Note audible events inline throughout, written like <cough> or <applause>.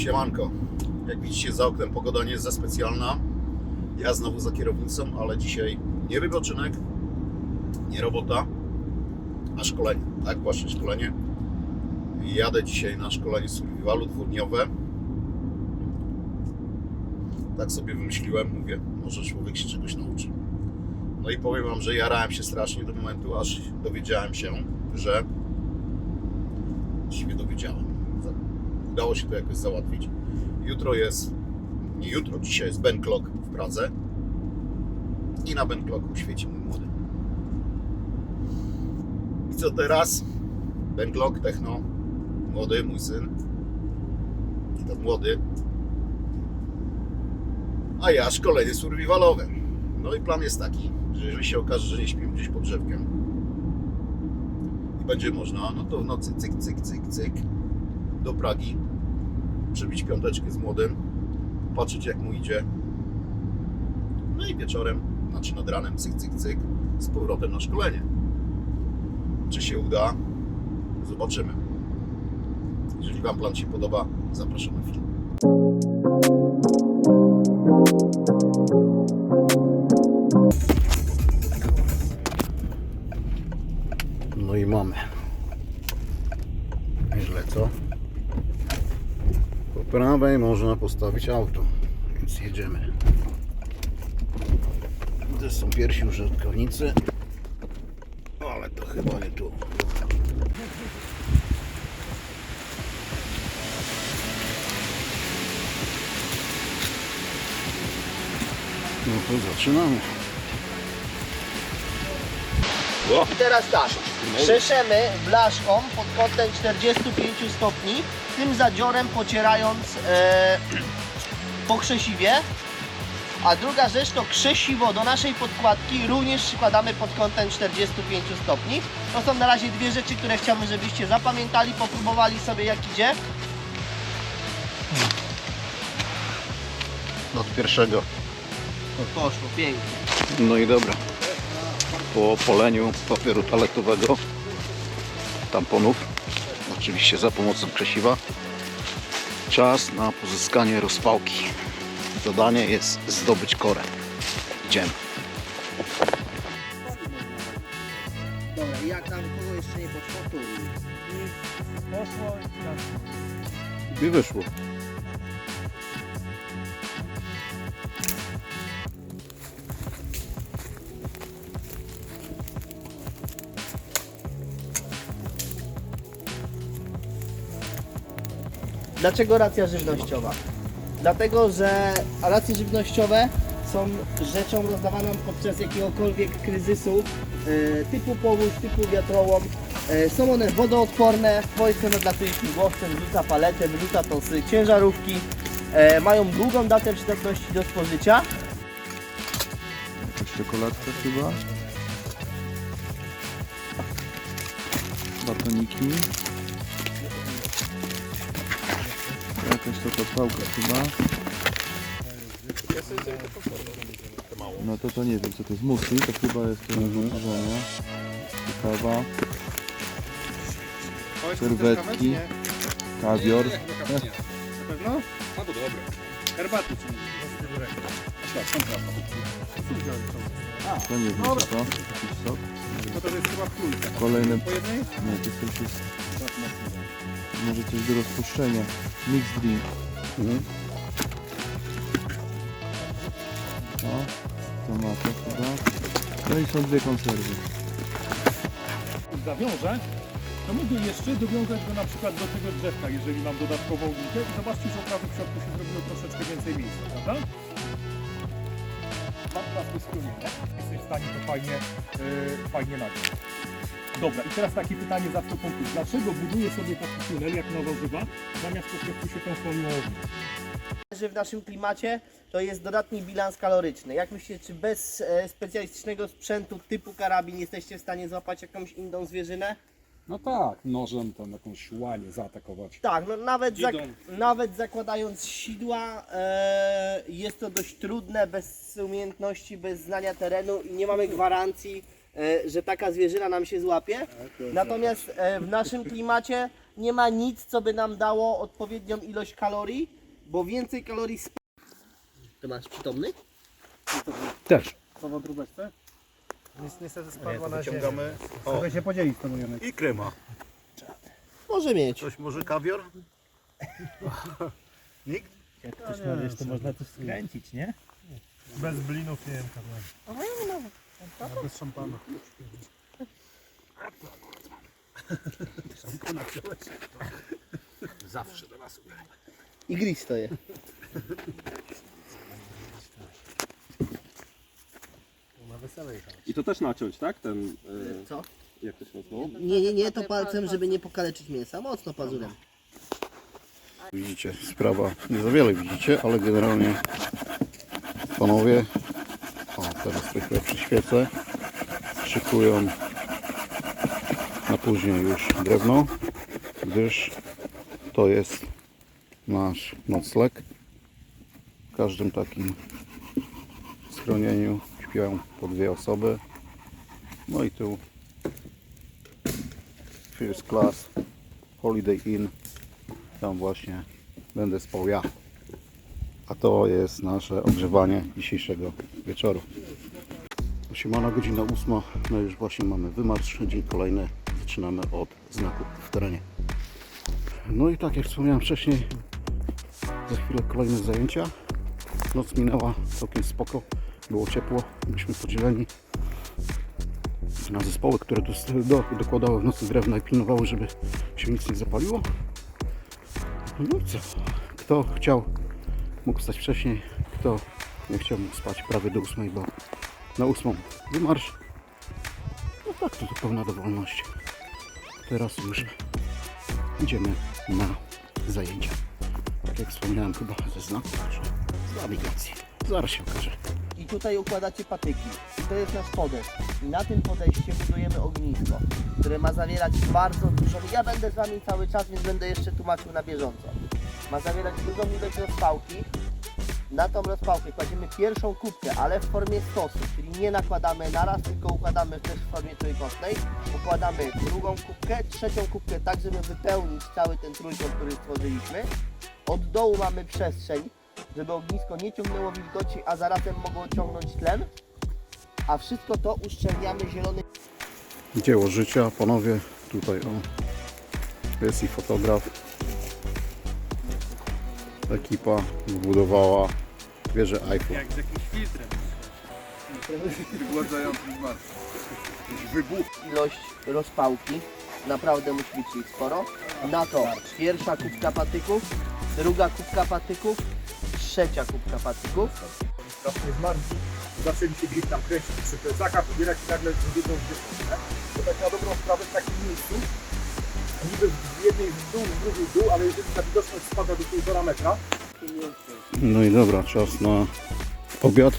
Siemanko. Jak widzicie za oknem pogoda nie jest za specjalna. Ja znowu za kierownicą, ale dzisiaj nie wypoczynek, nie robota, a szkolenie. Tak, właśnie szkolenie. Jadę dzisiaj na szkolenie survivalu dwudniowe. Tak sobie wymyśliłem, mówię, może człowiek się czegoś nauczy. No i powiem Wam, że jarałem się strasznie do momentu, aż dowiedziałem się, że się dowiedziałem. Udało się to jakoś załatwić. Jutro jest, nie jutro, dzisiaj jest Ben Clock w Pradze i na Ben Clocku świeci mój młody. I co teraz? Ben Clock, techno, młody, mój syn. I ten młody. A ja szkolenie survivalowe. No i plan jest taki, że jeżeli się okaże, że nie śpimy gdzieś pod drzewkiem i będzie można, no to w nocy cyk, cyk, cyk, cyk do Pragi, przebić piąteczkę z młodym, patrzeć jak mu idzie. No i wieczorem, znaczy nad ranem, cyk, cyk, cyk, z powrotem na szkolenie. Czy się uda? Zobaczymy. Jeżeli Wam plan się podoba, zapraszam na film. No i mamy. Źle co? Prawej można postawić auto, więc jedziemy. To są pierwsi użytkownicy, ale to chyba nie tu. No to zaczynamy. I teraz tak, przeszemy blaszką pod kątem 45 stopni, tym zadziorem pocierając e, <clears throat> po krzesiwie. A druga rzecz to krzesiwo do naszej podkładki również przykładamy pod kątem 45 stopni. To są na razie dwie rzeczy, które chciałbym, żebyście zapamiętali, popróbowali sobie jak idzie. Od pierwszego. To poszło, pięknie. No i dobra. Po poleniu papieru toaletowego, tamponów, oczywiście za pomocą krzesiwa, czas na pozyskanie rozpałki. Zadanie jest zdobyć korę. Idziemy. Dobra, i jak tam kogo jeszcze nie poszło, tu. Poszło I wyszło. Dlaczego racja żywnościowa? Dlatego, że racje żywnościowe są rzeczą rozdawaną podczas jakiegokolwiek kryzysu e, typu powódź, typu wiatrołom. E, są one wodoodporne, wojsko nadlatuje śmigłowcem, wrzuca paletę, wrzuca tosy, ciężarówki. E, mają długą datę przydatności do spożycia. Jakaś czekoladka chyba. Batoniki. Jakaś taka pałka chyba. No to to nie wiem co to jest. Musi, to chyba jest to parzenia. Kawa, serwetki, kawior. Na pewno? A to dobre. Herbaty czy To nie wiem co to. Jakiś sok. No to jest chyba trójka. Kolejne... Po jednej? Nie, to jest. Może coś do rozpuszczenia. Mix drink. O, to ma to chyba. No i są dwie konserwy. Zawiążę, to mógłbym jeszcze dowiązać go na przykład do tego drzewka, jeżeli mam dodatkową linkę i zobaczcie, że od razu w środku się zrobiło troszeczkę więcej miejsca, prawda? Mam płaskie strumienie, jesteś w stanie to fajnie, yy, fajnie nagrać. Dobra, i teraz takie pytanie zawsze punktu. Dlaczego buduję sobie taki tunel jak na warzywa, zamiast po prostu się tą owić? że w naszym klimacie to jest dodatni bilans kaloryczny. Jak myślicie, czy bez e, specjalistycznego sprzętu typu karabin jesteście w stanie złapać jakąś inną zwierzynę? No tak, nożem tam jakąś łanię zaatakować. Tak, no nawet, zak nawet zakładając sidła e, jest to dość trudne bez umiejętności, bez znania terenu i nie mamy gwarancji, e, że taka zwierzyna nam się złapie. Natomiast e, w naszym klimacie nie ma nic, co by nam dało odpowiednią ilość kalorii, bo więcej kalorii sp... Ty masz przytomny? Też. Niestety Nie, to wyciągamy. O, Mogę się podzielić z tobą, Janek. i krema. Może mieć. Coś może kawior? Nikt? Ktoś no, to można też skręcić, nie? Bez blinów nie wiem, Bez szampana. Zawsze do nas. I gris to je. I to też naciąć, tak? Ten, y, Co? jak to się nazywało? Nie, nie, nie, to palcem, żeby nie pokaleczyć mięsa. Mocno pazurem. Widzicie, sprawa nie za wiele widzicie, ale generalnie panowie, teraz trochę przyświecę, szykują na później już drewno, gdyż to jest nasz nocleg. W każdym takim schronieniu śpią po dwie osoby. No i tu First Class Holiday Inn tam właśnie będę spał ja. A to jest nasze ogrzewanie dzisiejszego wieczoru. Siemana godzina ósma, no już właśnie mamy wymarsz, dzień kolejny. Zaczynamy od znaku w terenie. No i tak jak wspomniałem wcześniej, za chwilę kolejne zajęcia. Noc minęła całkiem spoko, było ciepło, byliśmy podzieleni na zespoły, które do, dokładały w nocy drewna i pilnowały, żeby się nic nie zapaliło. No i co? Kto chciał, mógł stać wcześniej. Kto nie chciał, mógł spać prawie do ósmej, bo na ósmą wymarsz. No tak, to, to pełna dowolność. Teraz już idziemy na zajęcia. Tak jak wspomniałem chyba ze znaku, z nawigacji. Zaraz się okaże. I tutaj układacie patyki. I to jest nasz podest. I na tym podejście budujemy ognisko, które ma zawierać bardzo dużo. Ja będę z Wami cały czas, więc będę jeszcze tłumaczył na bieżąco. Ma zawierać dużą ilość rozpałki. Na tą rozpałkę kładziemy pierwszą kubkę, ale w formie stosu, czyli nie nakładamy naraz, tylko układamy też w formie trójkątnej. Układamy drugą kubkę, trzecią kubkę tak, żeby wypełnić cały ten trójkąt, który stworzyliśmy. Od dołu mamy przestrzeń, żeby ognisko nie ciągnęło wilgoci, a zarazem mogło ciągnąć tlen. A wszystko to uszczelniamy zielonym Dzieło życia, panowie. Tutaj o, jest i fotograf. Ekipa wybudowała wieżę iPhone. Jak z jakimś filtrem. Wygładzającym zmarł. Wybuch. ilość rozpałki. Naprawdę musi być ich sporo. Na to pierwsza kubka patyków, druga kubka patyków, trzecia kubka patyków. Strasznie zmarli. Zaczęli się gdzieś tam kręcić przy plecakach, ubierać i nagle są, nie? To tak na dobrą sprawę w takim miejscu, niby w jednej w dół, w drugiej w dół, ale jeżeli ta widoczność spada do półtora metra, No i dobra, czas na obiad.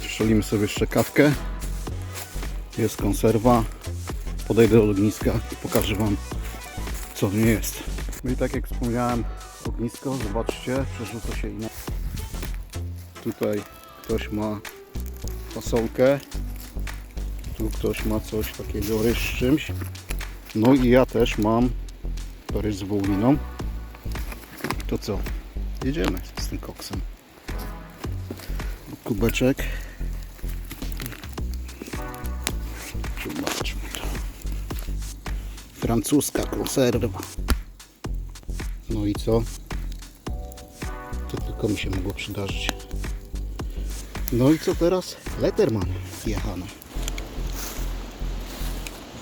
Strzelimy sobie jeszcze kawkę. Jest konserwa. Podejdę do ogniska i pokażę Wam, co w niej jest. No i tak jak wspomniałem, ognisko, zobaczcie, przerzuca się inna. Tutaj ktoś ma fasolkę. Tu ktoś ma coś takiego, ryż czymś. No i ja też mam to ryż z wołowiną. To co? Jedziemy z tym koksem. Kubeczek. Zobaczmy to. Francuska konserwa. No i co? To tylko mi się mogło przydarzyć. No i co teraz? Letterman jechany.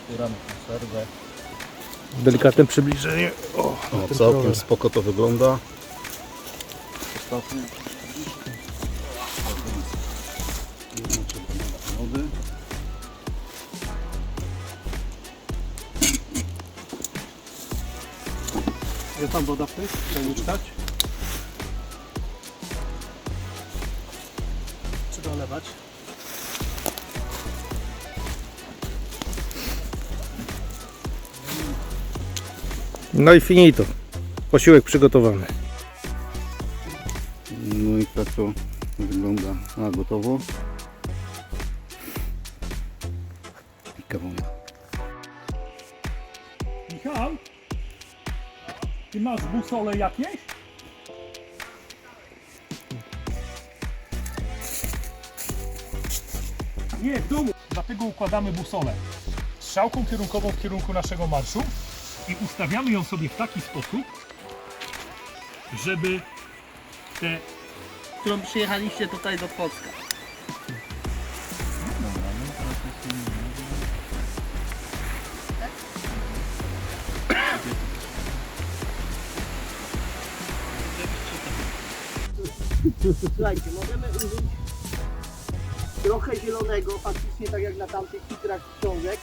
Zbieramy konserwę. Delikatne przybliżenie. O, całkiem spoko to wygląda. Ostatni. Jest tam woda w tej? Czajniczkach? Czy dolewać? No i finito. Posiłek przygotowany. No i tak to wygląda na gotowo. I kawowa. Michał, Ty masz busole jakieś? Nie, w domu. Dlatego układamy busolę strzałką kierunkową w kierunku naszego marszu i ustawiamy ją sobie w taki sposób, żeby te którą przyjechaliście tutaj do Płocka. Słuchajcie, możemy użyć trochę zielonego, faktycznie tak jak na tamtych titrach książek.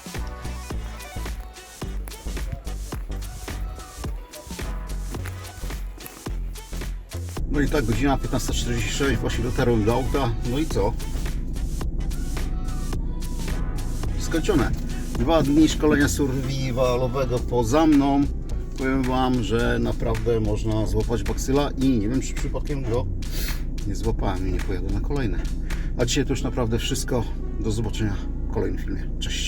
No i tak, godzina 15.46, właśnie dotarłem do auta. No i co? Skończone. Dwa dni szkolenia survivalowego poza mną. Powiem Wam, że naprawdę można złapać baksyla i nie wiem, czy przypadkiem go nie złapałem i nie pojadę na kolejne. A dzisiaj to już naprawdę wszystko. Do zobaczenia w kolejnym filmie. Cześć.